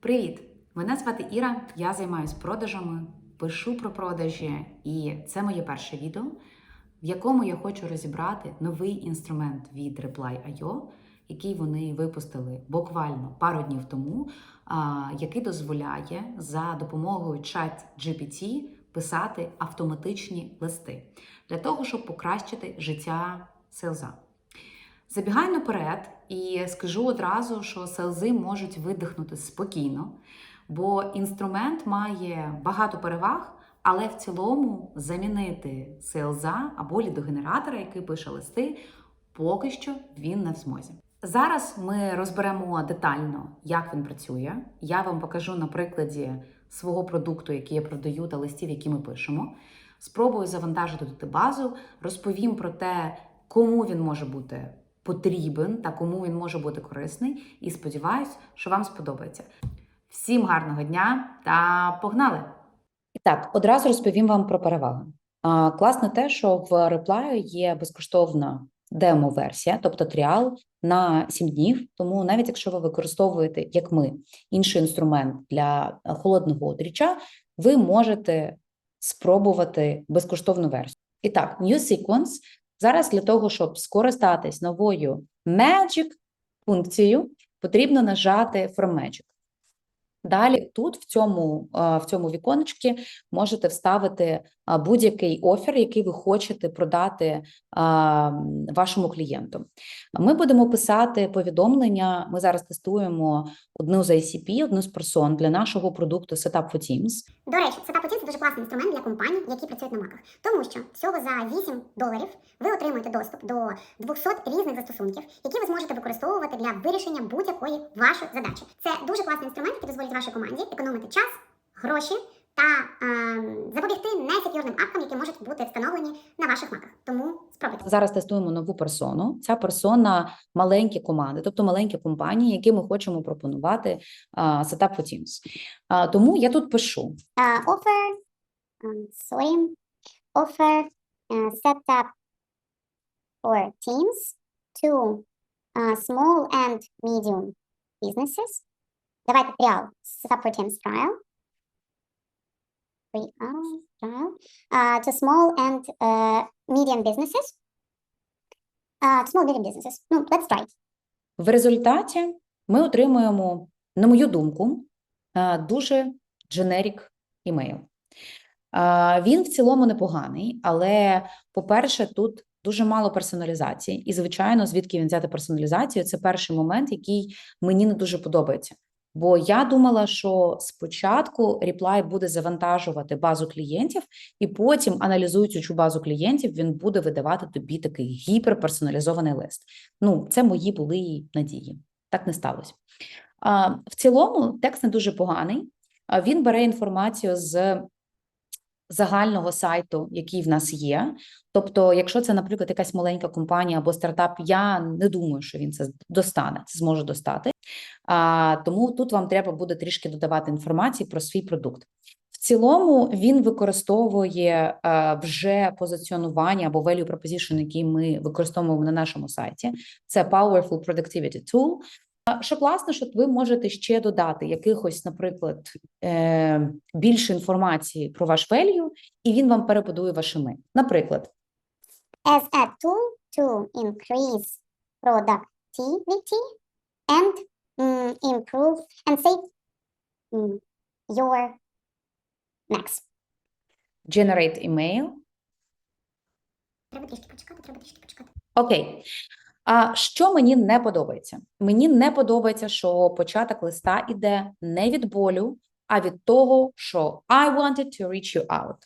Привіт! Мене звати Іра, я займаюся продажами, пишу про продажі, і це моє перше відео, в якому я хочу розібрати новий інструмент від Reply.io, який вони випустили буквально пару днів тому, який дозволяє за допомогою ChatGPT писати автоматичні листи для того, щоб покращити життя селза. Забігаю наперед і скажу одразу, що селзи можуть видихнути спокійно, бо інструмент має багато переваг, але в цілому замінити селза або лідогенератора, який пише листи, поки що він не в змозі. Зараз ми розберемо детально, як він працює. Я вам покажу на прикладі свого продукту, який я продаю, та листів, які ми пишемо. Спробую завантажити базу, розповім про те, кому він може бути потрібен та кому він може бути корисний. І сподіваюсь, що вам сподобається. Всім гарного дня та погнали! І так, одразу розповім вам про переваги. Класно те, що в Reply є безкоштовна демо-версія, тобто тріал на 7 днів. Тому навіть якщо ви використовуєте, як ми, інший інструмент для холодного одріча, ви можете спробувати безкоштовну версію. І так, New Sequence зараз для того, щоб скористатись новою Magic функцією, потрібно нажати From Magic. Далі тут, в цьому, в цьому віконечці, можете вставити будь-який офер, який ви хочете продати вашому клієнту. Ми будемо писати повідомлення. Ми зараз тестуємо одну з ICP, одну з персон для нашого продукту Setup for Teams. До речі, Setup це дуже класний інструмент для компаній, які працюють на маках. Тому що всього за 8 доларів ви отримуєте доступ до 200 різних застосунків, які ви зможете використовувати для вирішення будь-якої вашої задачі. Це дуже класний інструмент, який дозволить вашій команді економити час, гроші та ем, запобігти несекюрним апкам, які можуть бути встановлені на ваших маках. Тому спробуйте. Зараз тестуємо нову персону. Ця персона маленькі команди, тобто маленькі компанії, які ми хочемо пропонувати а, Setup for Teams. А, Тому я тут пишу. Uh, offer, um, sorry, offer uh, setup for teams to uh, small and medium businesses. Давайте trial, setup for teams trial. Trial, trial. Uh, to small and uh, medium businesses. Uh, to small medium businesses. No, let's try. В результаті ми отримуємо, на мою думку, а, дуже дженерік імейл. А, Він в цілому непоганий, але, по-перше, тут дуже мало персоналізації. І, звичайно, звідки він взяти персоналізацію, це перший момент, який мені не дуже подобається. Бо я думала, що спочатку Reply буде завантажувати базу клієнтів, і потім, аналізуючи цю базу клієнтів, він буде видавати тобі такий гіперперсоналізований лист. Ну, це мої були надії. Так не сталося. В цілому текст не дуже поганий. Він бере інформацію з загального сайту, який в нас є. Тобто, якщо це, наприклад, якась маленька компанія або стартап, я не думаю, що він це достане, це зможе достати. А, тому тут вам треба буде трішки додавати інформації про свій продукт. В цілому він використовує е, вже позиціонування або value proposition, який ми використовуємо на нашому сайті. Це Powerful Productivity Tool. Що класно, що ви можете ще додати якихось, наприклад, е, більше інформації про ваш value, і він вам перебудує ваш email. Наприклад, as a tool to increase productivity and improve and save mm, your max. generate email. Треба трішки почекати, треба трішки почекати. Окей. А що мені не подобається? Мені не подобається, що початок листа іде не від болю, а від того, що I wanted to reach you out.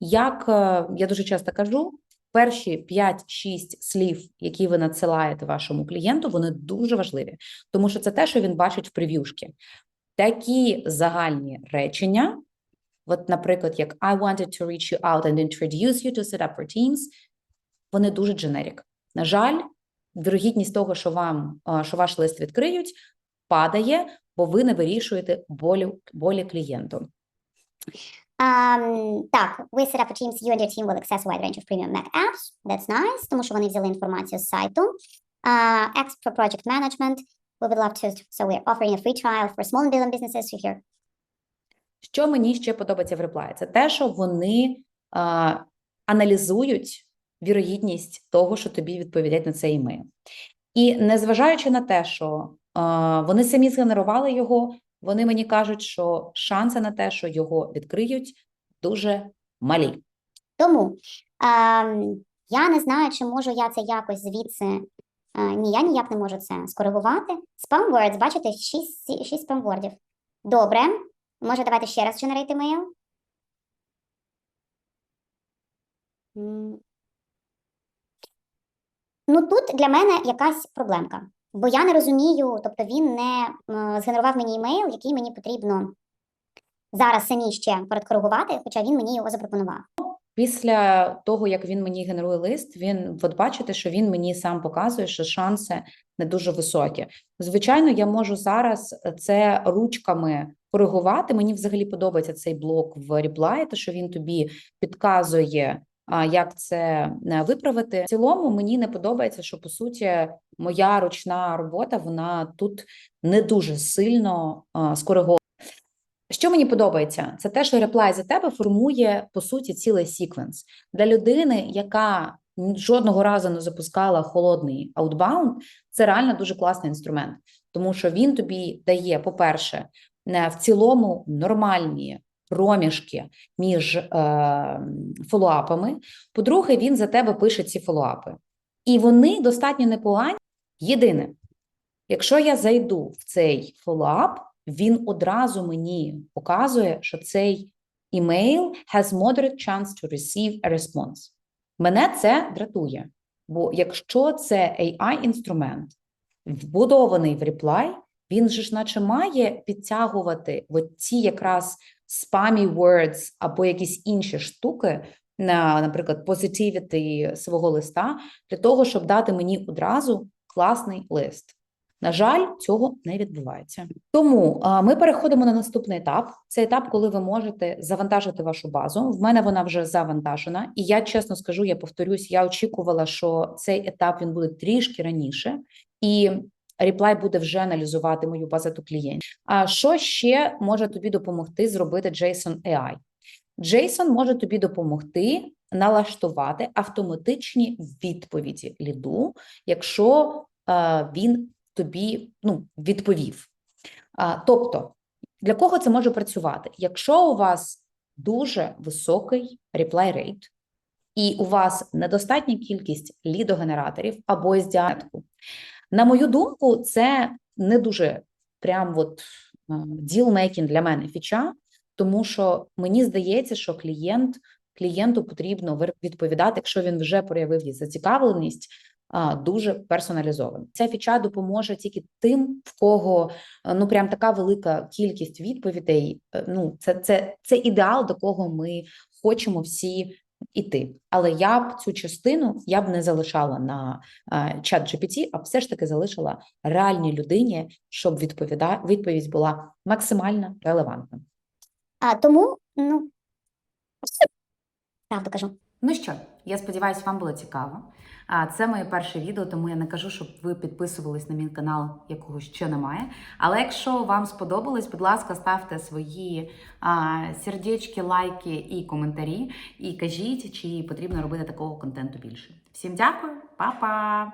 Як е, я дуже часто кажу, перші 5-6 слів, які ви надсилаєте вашому клієнту, вони дуже важливі, тому що це те, що він бачить в прев'юшки. Такі загальні речення, от, наприклад, як I wanted to reach you out and introduce you to set up for teams, вони дуже generic. На жаль, вірогідність того, що вам що ваш лист відкриють, падає, бо ви не вирішуєте болю, болі клієнту. Um, так, ви set up for Teams, you and your team will access a wide range of premium Mac apps. That's nice, тому що вони взяли інформацію з сайту. Uh, X for project management. we would love to. So we're offering a free trial for small and medium businesses. So here, Що мені ще подобається в реплаї? Це те, що вони а, аналізують вірогідність того, що тобі відповідають на цей імейл. І незважаючи на те, що а, вони самі згенерували його, вони мені кажуть, що шанси на те, що його відкриють, дуже малі. Тому ем, я не знаю, чи можу я це якось звідси. Е, ні, я ніяк не можу це скоригувати. Spam words, бачите, 6, 6 spam вордів. Добре. Може, давайте ще раз generate email. Ну, тут для мене якась проблемка. Бо я не розумію, тобто він не згенерував мені імейл, який мені потрібно зараз самі ще передкоригувати, хоча він мені його запропонував. Після того, як він мені генерує лист, він от бачите, що він мені сам показує, що шанси не дуже високі. Звичайно, я можу зараз це ручками коригувати. Мені взагалі подобається цей блок в Reply, те, що він тобі підказує, як це е, виправити. В цілому мені не подобається, що по суті моя ручна робота вона тут не дуже сильно скоригована. Що мені подобається, це те, що реплай за тебе формує по суті цілий секвенс для людини, яка жодного разу не запускала холодний outbound, Це реально дуже класний інструмент, тому що він тобі дає, по-перше, в цілому нормальні проміжки між е, фоллоуапами. По-друге, він за тебе пише ці фоллоуапи. І вони достатньо непогані. Єдине, якщо я зайду в цей фоллоуап, він одразу мені показує, що цей email has moderate chance to receive a response. Мене це дратує, бо якщо це AI-інструмент, вбудований в reply, він же ж наче має підтягувати от ці якраз spammy words або якісь інші штуки, на, наприклад, positivity свого листа, для того, щоб дати мені одразу класний лист. На жаль, цього не відбувається. Тому ми переходимо на наступний етап. Це етап, коли ви можете завантажити вашу базу. В мене вона вже завантажена, і я чесно скажу, я повторюсь, я очікувала, що цей етап він буде трішки раніше, і Reply буде вже аналізувати мою базу клієнтів. А що ще може тобі допомогти зробити JSON AI? JSON може тобі допомогти налаштувати автоматичні відповіді ліду, якщо е, він тобі ну, відповів. Тобто, для кого це може працювати? Якщо у вас дуже високий reply rate, і у вас недостатня кількість лідогенераторів або SDA, на мою думку, це не дуже прям от ділмейкінг для мене фіча, тому що мені здається, що клієнт клієнту потрібно відповідати, якщо він вже проявив її зацікавленість, дуже персоналізовано. Ця фіча допоможе тільки тим, в кого ну прям така велика кількість відповідей. Ну, це, це, це ідеал, до кого ми хочемо всі іти. Але я б цю частину я б не залишала на чат GPT, а все ж таки залишила реальній людині, щоб відповіда відповідь була максимально релевантна. А тому, ну правду кажу. Ну що, я сподіваюся, вам було цікаво. Це моє перше відео, тому я не кажу, щоб ви підписувались на мій канал, якого ще немає. Але якщо вам сподобалось, будь ласка, ставте свої а, сердечки, лайки і коментарі, і кажіть, чи потрібно робити такого контенту більше. Всім дякую, па-па!